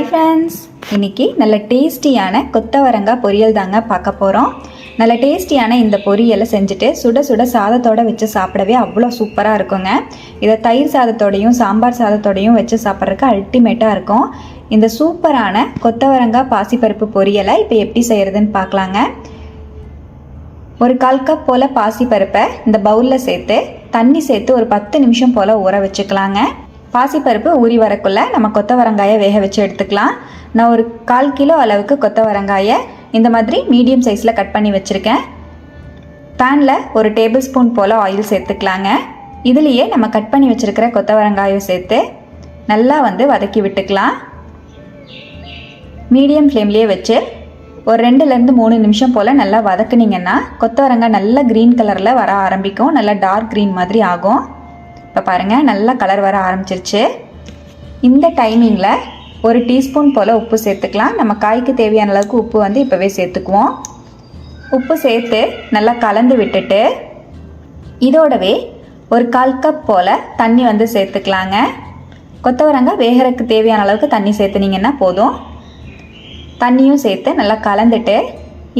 Hi friends இன்றைக்கி நல்ல டேஸ்டியான கொத்தவரங்காய் பொரியல் தாங்க பார்க்க போகிறோம் நல்ல டேஸ்டியான இந்த பொரியலை செஞ்சுட்டு சுட சுட சாதத்தோட வச்சு சாப்பிடவே அவ்வளோ சூப்பராக இருக்குங்க. இதை தயிர் சாதத்தோடையும் சாம்பார் சாதத்தோடையும் வச்சு சாப்பிட்றதுக்கு அல்டிமேட்டாக இருக்கும். இந்த சூப்பரான கொத்தவரங்காய் பாசிப்பருப்பு பொரியலை இப்போ எப்படி செய்கிறதுன்னு பார்க்கலாங்க. ஒரு கால் கப் போல் பாசிப்பருப்பை இந்த பவுலில் சேர்த்து தண்ணி சேர்த்து ஒரு பத்து நிமிஷம் போல் ஊற வச்சுக்கலாங்க. பாசிப்பருப்பு ஊறி வரக்குள்ள நம்ம கொத்தவரங்காயை வேக வச்சு எடுத்துக்கலாம். நான் ஒரு கால் கிலோ அளவுக்கு கொத்தவரங்காயை இந்த மாதிரி மீடியம் சைஸில் கட் பண்ணி வச்சுருக்கேன். பேனில் ஒரு டேபிள் ஸ்பூன் போல் ஆயில் சேர்த்துக்கலாங்க. இதுலேயே நம்ம கட் பண்ணி வச்சுருக்கிற கொத்தவரங்காயை சேர்த்து நல்லா வந்து வதக்கி விட்டுக்கலாம். மீடியம் ஃப்ளேம்லேயே வச்சு ஒரு ரெண்டுலேருந்து மூணு நிமிஷம் போல் நல்லா வதக்குனிங்கன்னா கொத்தவரங்காய் நல்லா க்ரீன் கலரில் வர ஆரம்பிக்கும். நல்லா டார்க் க்ரீன் மாதிரி ஆகும். இப்போ பாருங்கள் நல்லா கலர் வர ஆரம்பிச்சிருச்சு. இந்த டைமிங்கில் ஒரு டீஸ்பூன் போல் உப்பு சேர்த்துக்கலாம். நம்ம காய்க்கு தேவையான அளவுக்கு உப்பு வந்து இப்போவே சேர்த்துக்குவோம். உப்பு சேர்த்து நல்லா கலந்து விட்டுட்டு இதோடவே ஒரு கால் கப் போல் தண்ணி வந்து சேர்த்துக்கலாங்க. கொத்தவரங்காய் வேகிறதுக்கு தேவையான அளவுக்கு தண்ணி சேர்த்துனீங்கன்னா போதும். தண்ணியும் சேர்த்து நல்லா கலந்துட்டு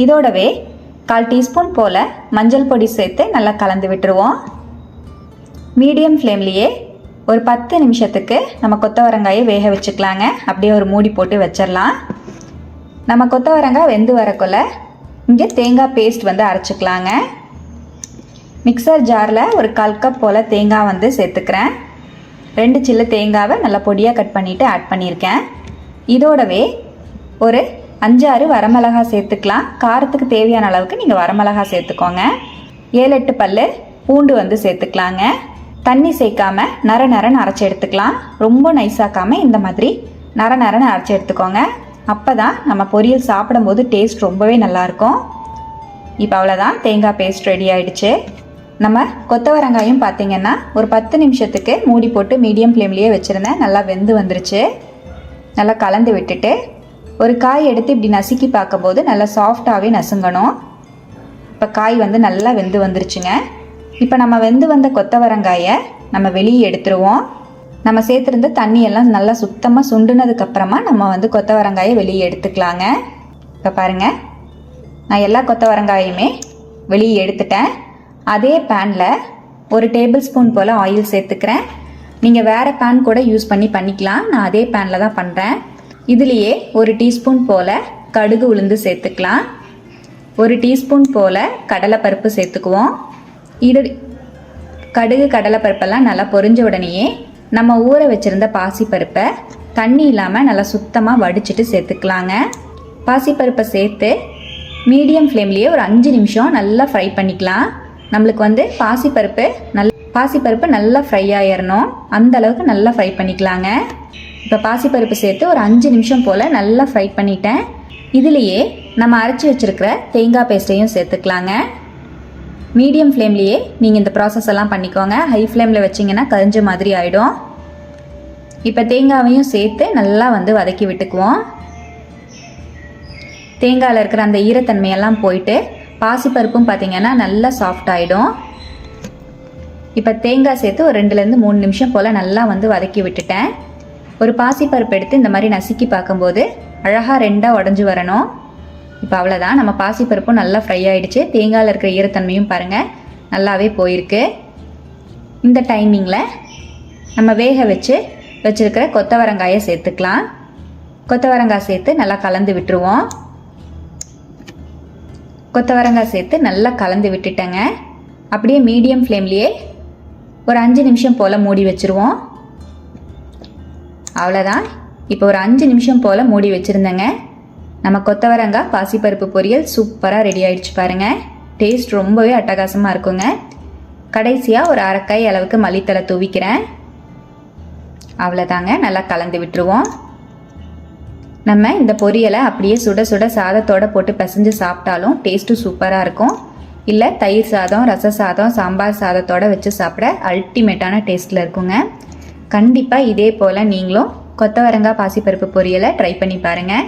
இதோடவே கால் டீஸ்பூன் போல் மஞ்சள் பொடி சேர்த்து நல்லா கலந்து விட்டுருவோம். மீடியம் ஃப்ளேம்லேயே ஒரு பத்து நிமிஷத்துக்கு நம்ம கொத்தவரங்காயை வேக வச்சுக்கலாங்க. அப்படியே ஒரு மூடி போட்டு வச்சிடலாம் நம்ம கொத்தவரங்காய் வெந்து வரக்குள்ள இங்கே தேங்காய் பேஸ்ட் வந்து அரைச்சிக்கலாங்க. மிக்சர் ஜாரில் ஒரு கால் கப் போல் தேங்காய் வந்து சேர்த்துக்கிறேன். ரெண்டு சில்லு தேங்காவை நல்லா பொடியாக கட் பண்ணிவிட்டு ஆட் பண்ணியிருக்கேன். இதோடவே ஒரு அஞ்சாறு வரமிளகா சேர்த்துக்கலாம். காரத்துக்கு தேவையான அளவுக்கு நீங்கள் வரமிளகா சேர்த்துக்கோங்க. ஏழு எட்டு பல் பூண்டு வந்து சேர்த்துக்கலாங்க. தண்ணி சேர்க்காம நர நரன்னு அரைச்சி எடுத்துக்கலாம். ரொம்ப நைஸாக்காமல் இந்த மாதிரி நர நரன்னு அரைச்சி எடுத்துக்கோங்க. அப்போ தான் நம்ம பொரியல் சாப்பிடும்போது டேஸ்ட் ரொம்பவே நல்லாயிருக்கும் இப்போ அவ்வளோதான் தேங்காய் பேஸ்ட் ரெடி ஆகிடுச்சு நம்ம கொத்தவரங்காயும் பார்த்தீங்கன்னா ஒரு பத்து நிமிஷத்துக்கு மூடி போட்டு மீடியம் ஃப்ளேம்லேயே வச்சுருந்தேன். நல்லா வெந்து வந்துருச்சு. நல்லா கலந்து விட்டுட்டு ஒரு காய் எடுத்து இப்படி நசுக்கி பார்க்கும்போது நல்லா சாஃப்டாகவே நசுங்கணும். இப்போ காய் வந்து நல்லா வெந்து வந்துருச்சுங்க. இப்போ நம்ம வெந்து வந்த கொத்தவரங்காயை நம்ம வெளியே எடுத்துருவோம். நம்ம சேர்த்துருந்த தண்ணியெல்லாம் நல்லா சுத்தமாக சுண்டுனதுக்கப்புறமா நம்ம வந்து கொத்தவரங்காயை வெளியே எடுத்துக்கலாங்க. இப்போ பாருங்கள் நான் எல்லா கொத்தவரங்காயுமே வெளியே எடுத்துட்டேன். அதே பேனில் ஒரு டேபிள் ஸ்பூன் போல் ஆயில் சேர்த்துக்கிறேன். நீங்கள் வேறு பேன் கூட யூஸ் பண்ணி பண்ணிக்கலாம். நான் அதே பேனில் தான் பண்ணுறேன் இதுலேயே ஒரு டீஸ்பூன் போல் கடுகு உளுந்து சேர்த்துக்கலாம். ஒரு டீஸ்பூன் போல் கடலைப்பருப்பு சேர்த்துக்குவோம். இடு கடுகு கடலைப்பருப்பெல்லாம் நல்லா பொரிஞ்ச உடனேயே நம்ம ஊற வச்சுருந்த பாசிப்பருப்பை தண்ணி இல்லாமல் நல்லா சுத்தமாக வடிச்சிட்டு சேர்த்துக்கலாங்க. பாசிப்பருப்பை சேர்த்து மீடியம் ஃப்ளேம்லேயே ஒரு அஞ்சு நிமிஷம் நல்லா ஃப்ரை பண்ணிக்கலாம். நம்மளுக்கு வந்து பாசிப்பருப்பு நல் பாசிப்பருப்பு நல்லா ஃப்ரை ஆயிடணும் அந்த அளவுக்கு நல்லா ஃப்ரை பண்ணிக்கலாங்க. இப்போ பாசிப்பருப்பு சேர்த்து ஒரு அஞ்சு நிமிஷம் போல் நல்லா ஃப்ரை பண்ணிட்டேன். இதுலேயே நம்ம அரைச்சி வச்சுருக்கிற தேங்காய் பேஸ்ட்டையும் சேர்த்துக்கலாங்க. மீடியம் ஃப்ளேம்லேயே நீங்கள் இந்த ப்ராசஸ் எல்லாம் பண்ணிக்கோங்க. ஹை ஃப்ளேமில் வச்சிங்கன்னா கரிஞ்ச மாதிரி ஆகிடும் இப்போ தேங்காவையும் சேர்த்து நல்லா வந்து வதக்கி விட்டுக்குவோம். தேங்காயில் இருக்கிற அந்த ஈரத்தன்மையெல்லாம் போயிட்டு பாசிப்பருப்பும் பார்த்திங்கன்னா நல்லா சாஃப்ட் ஆகிடும் இப்போ தேங்காய் சேர்த்து ஒரு ரெண்டுலேருந்து மூணு நிமிஷம் போல் நல்லா வந்து வதக்கி விட்டுட்டேன். ஒரு பாசிப்பருப்பு எடுத்து இந்த மாதிரி நசுக்கி பார்க்கும்போது அழகாக ரெண்டாக உடஞ்சி வரணும். இப்போ அவ்வளோதான் நம்ம பாசிப்பருப்பும் நல்லா ஃப்ரை ஆகிடுச்சு தேங்காயில் இருக்கிற ஈரத்தன்மையும் பாருங்கள் நல்லாவே போயிருக்கு. இந்த டைமிங்கில் நம்ம வேக வச்சு வச்சுருக்கிற கொத்தவரங்காயை சேர்த்துக்கலாம். கொத்தவரங்காய் சேர்த்து நல்லா கலந்து விட்டுருவோம். கொத்தவரங்காய் சேர்த்து நல்லா கலந்து விட்டுட்டேங்க. அப்படியே மீடியம் ஃப்ளேம்லேயே ஒரு அஞ்சு நிமிஷம் போல் மூடி வச்சுருவோம். அவ்வளோதான் இப்போ ஒரு அஞ்சு நிமிஷம் போல் மூடி வச்சுருந்தேங்க. நம்ம கொத்தவரங்காய் பாசிப்பருப்பு பொரியல் சூப்பராக ரெடி ஆயிடுச்சு பாருங்கள் டேஸ்ட் ரொம்பவே அட்டகாசமாக இருக்குங்க. கடைசியாக ஒரு அரைக்காய் அளவுக்கு மல்லித்தலை தூவிக்கிறேன். அவ்வளோதாங்க நல்லா கலந்து விட்டுருவோம். நம்ம இந்த பொரியலை அப்படியே சுட சுட சாதத்தோடு போட்டு பிசைஞ்சு சாப்பிட்டாலும் டேஸ்ட்டும் சூப்பராக இருக்கும். இல்லை தயிர் சாதம் ரச சாதம் சாம்பார் சாதத்தோடு வச்சு சாப்பிட அல்டிமேட்டான டேஸ்ட்டில் இருக்குங்க. கண்டிப்பாக இதே போல் நீங்களும் கொத்தவரங்காய் பாசிப்பருப்பு பொரியலை ட்ரை பண்ணி பாருங்கள்